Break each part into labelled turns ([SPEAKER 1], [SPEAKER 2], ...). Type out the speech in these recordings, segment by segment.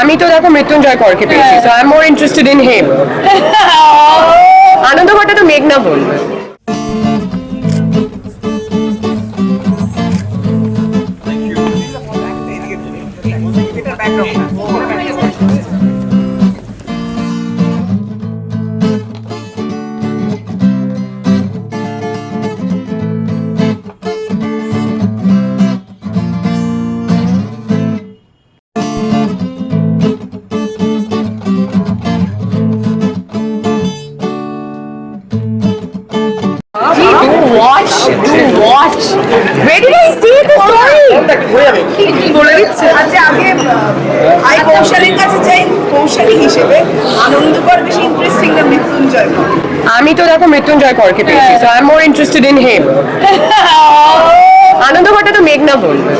[SPEAKER 1] আমি তো দেখো মৃত্যুঞ্জয় করকে পেয়েছি so I am more interested in him আনন্দ ঘটা তো মেঘনা বলবে। Watch, do watch. Where did I see the story? বলে দিচ্ছে
[SPEAKER 2] আচ্ছা আগে আই কৌশলের কাছে যাই কৌশলী হিসেবে আনন্দকর বেশি ইন্টারেস্টিং না মৃত্যুঞ্জয়
[SPEAKER 1] আমি তো দেখো মৃত্যুঞ্জয় করকে পেয়েছি so I am more interested in him আনন্দ ভট্টা তো মেঘনা বলবে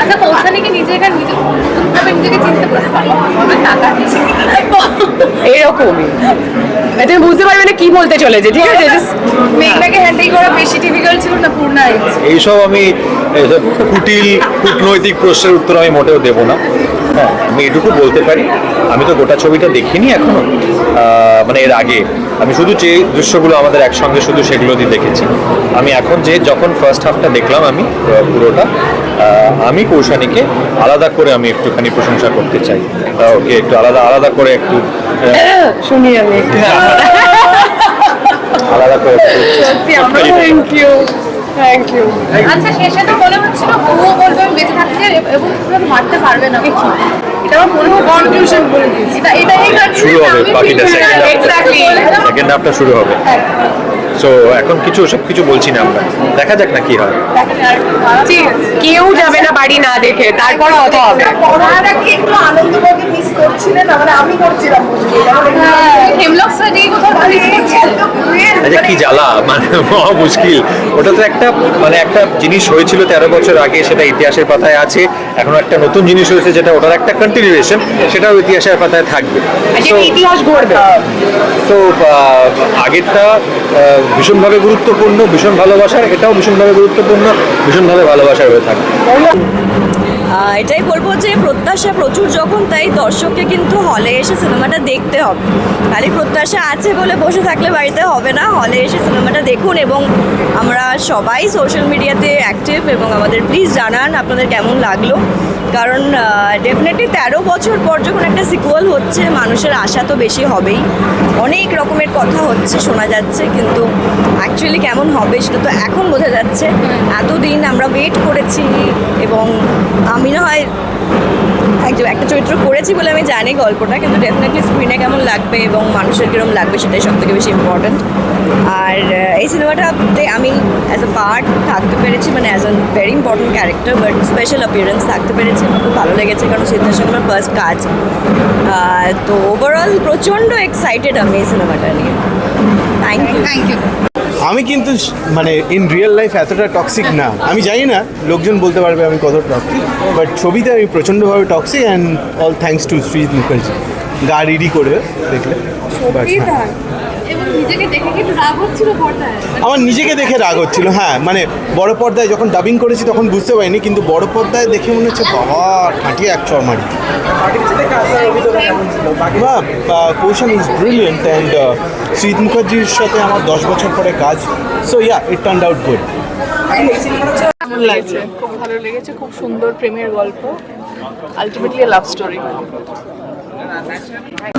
[SPEAKER 3] আচ্ছা কৌশানীকে নিজেকে নিজে আমি নিজেকে চিনতে পারি আমি তাকাচ্ছি
[SPEAKER 1] এরকমই। তুমি বুঝতে পারবে না কি বলতে চলেছে ঠিক আছে?
[SPEAKER 3] মেঘনাকে হ্যান্ডেল করা বেশি ডিফিকাল্ট ছিল না পূর্ণা
[SPEAKER 4] এইসব আমি কুটিল কূটনৈতিক প্রশ্নের উত্তর আমি মোটেও দেবো না। হ্যাঁ আমি এটুকু বলতে পারি। আমি তো গোটা ছবিটা দেখিনি এখনও। মানে এর আগে। আমি শুধু যে দৃশ্যগুলো আমাদের একসঙ্গে শুধু সেগুলোই দেখেছি। আমি এখন যে যখন ফার্স্ট হাফটা দেখলাম আমি পুরোটা আমি কৌশানীকে আলাদা করে আমি একটুখানি প্রশংসা করতে চাই। ওকে একটু আলাদা আলাদা করে একটু
[SPEAKER 1] শুনি আমি
[SPEAKER 4] আলাদা করে একটু
[SPEAKER 1] থ্যাংক ইউ থ্যাংক ইউ
[SPEAKER 3] আচ্ছা শেষে তো মনে হচ্ছিল ও বলবে বেঁচে থাকতে এবং মারতে পারবে না। এটা আমার মনে হয় কনফিউশন বলে দিয়েছি। এটা এটা
[SPEAKER 4] শুরু হবে বাকিটা সেকেন্ড হাফটা সেকেন্ড হাফটা শুরু হবে। সো এখন কিছু সব কিছু বলছি না আমরা। দেখা যাক না কি হয়।
[SPEAKER 1] কেউ যাবে না বাড়ি না দেখে তারপর কথা হবে।
[SPEAKER 2] একটু আনন্দবাগে মিস করছিলেন না মানে আমি করছিলাম। বুঝলি
[SPEAKER 3] হেমলক স্যার এই কোথাও ভালো
[SPEAKER 4] আচ্ছা কি জ্বালা? মানে মহা মুশকিল। ওটা তো একটা মানে একটা জিনিস হয়েছিল তেরো বছর আগে সেটা ইতিহাসের পাতায় আছে। এখন একটা নতুন জিনিস হয়েছে যেটা ওটার একটা কন্টিনিউয়েশন সেটাও ইতিহাসের পাতায় থাকবে।
[SPEAKER 1] ইতিহাস গড়বে।
[SPEAKER 4] তো আগেরটা ভীষণভাবে গুরুত্বপূর্ণ ভীষণ ভালোবাসার এটাও ভীষণভাবে গুরুত্বপূর্ণ ভীষণভাবে ভালোবাসার হয়ে থাকবে।
[SPEAKER 5] এটাই বলব যে প্রত্যাশা প্রচুর যখন, তাই দর্শককে কিন্তু হলে এসে সিনেমাটা দেখতে হবে। খালি প্রত্যাশা আছে বলে বসে থাকলে বাড়িতে হবে না। হলে এসে সিনেমাটা দেখুন এবং আমরা সবাই সোশ্যাল মিডিয়াতে অ্যাক্টিভ এবং আমাদের প্লিজ জানান আপনাদের কেমন লাগল। কারণ ডেফিনেটলি তেরো বছর পর যখন একটা সিকুয়াল হচ্ছে, মানুষের আশা তো বেশি হবেই। অনেক রকমের কথা হচ্ছে, শোনা যাচ্ছে, কিন্তু অ্যাকচুয়ালি কেমন হবে সেটা তো এখন বোঝা যাচ্ছে। এতদিন আমরা ওয়েট করেছি এবং আমি না হয় একজন, একটা চরিত্র করেছি বলে আমি জানি গল্পটা, কিন্তু ডেফিনেটলি স্ক্রিনে কেমন লাগবে এবং মানুষের কীরকম লাগবে সেটাই সব থেকে বেশি ইম্পর্ট্যান্ট আর এই সিনেমাটাতে আমি অ্যাজ এ পার্ট থাকতে পেরেছি মানে as a very important character but special appearance থাকতে পেরেছি আমার খুব ভালো লেগেছে কারণ সিদ্ধার্থ সঙ্গে আমার ফার্স্ট কাজ তো ওভারঅল প্রচণ্ড এক্সাইটেড আমি এই সিনেমাটা নিয়ে। থ্যাংক ইউ
[SPEAKER 3] থ্যাংক ইউ
[SPEAKER 6] আমি কিন্তু মানে ইন রিয়েল লাইফ এতটা টক্সিক না। আমি জানি না লোকজন বলতে পারবে আমি কত টক্সিক বাট ছবিতে আমি প্রচণ্ডভাবে toxic and all thanks to Shri Mukherjee গা রিডি করে দেখলে। But।
[SPEAKER 3] এবং নিজেকে দেখে কি একটু রাগ হচ্ছিল পর্দায়?
[SPEAKER 6] আমার নিজেকে দেখে রাগ হচ্ছিল হ্যাঁ। মানে বড় পর্দায় যখন ডাবিং করেছি তখন বুঝতে পারিনি কিন্তু বড় পর্দায় দেখে মনে হচ্ছে বাবা ঠাটিয়ে এক চর মারি। বা কৌশল ইজ ব্রিলিয়েন্ট অ্যান্ড শ্রীত মুখার্জির সাথে আমার দশ বছর পরে কাজ। So yeah it turn out good
[SPEAKER 2] কেমন লাগছে? খুব ভালো লেগেছে খুব সুন্দর প্রেমের গল্প। আলটিমেটলি লাভ স্টোরি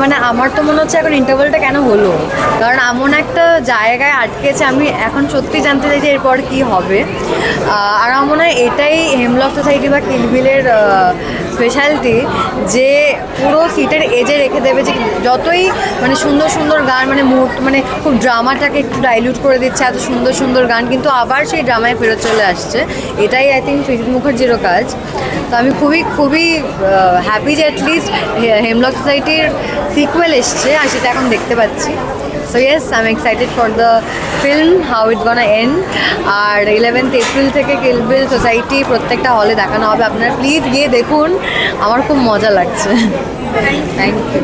[SPEAKER 7] মানে আমার তো মনে হচ্ছে এখন ইন্টারভেলটা কেন হলো? কারণ এমন একটা জায়গায় আটকেছে, আমি এখন সত্যি জানতে চাই যে এরপর কি হবে। আর আমার মনে হয় এটাই হেমলক সোসাইটি বা কিলবিলের স্পেশালিটি যে পুরো সিটের এজে রেখে দেবে যে যতই মানে সুন্দর সুন্দর গান মানে মুহূর্ত মানে খুব ড্রামাটাকে একটু ডাইলিউট করে দিচ্ছে এত সুন্দর সুন্দর গান, কিন্তু আবার সেই ড্রামায় ফেরত চলে আসছে। এটাই আই থিঙ্ক সুজিত মুখার্জিরও কাজ। তো আমি খুবই খুবই হ্যাপি যে অ্যাটলিস্ট হেমলক সোসাইটির সিকুয়েল এসছে আর সেটা এখন দেখতে পাচ্ছি। So yes I am excited for the film how it gonna end R eleventh April থেকে কিলবিল সোসাইটি প্রত্যেকটা হলে দেখানো হবে। আপনারা প্লিজ গিয়ে দেখুন। আমার খুব মজা লাগছে। Thank you